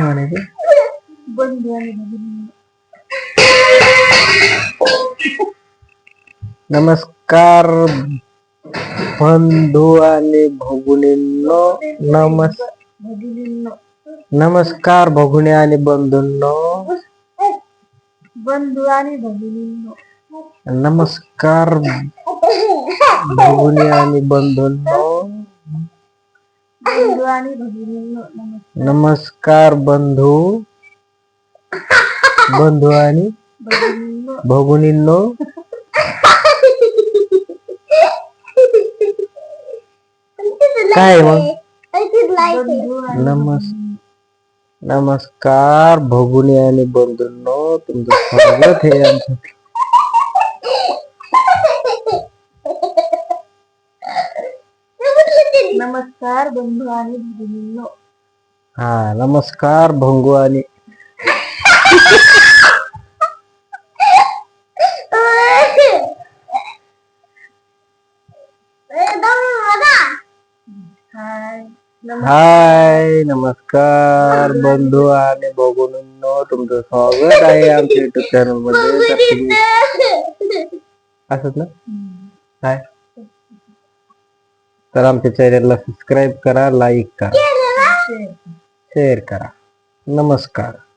yang mana itu? Namaskar Bandhuani Bhagunino Namas Namaskar Bhagunyani Bandhuno Bandhuani Bhagunino Namaskar Bhagunyani Bandhuno बंधू आणि भगिनींनो नमस्कार बंधू बंधू आणि भगिनींनो भगुनींनो काय मग बंधू आणि नमस् नमस्कार भगुनी आणि बंधूंनो तुमचं स्वागत आहे आमचं Namaskar, Bhongguani, Bhongguano. Ah, Namaskar, Bhongguani. Eh, hai, namaskar, bondo ane bogo nuno, tumto sobe, dayam, tito channel mo, dito, asat hai, तर आमच्या चॅनलला सबस्क्राईब करा लाईक करा शेअर करा नमस्कार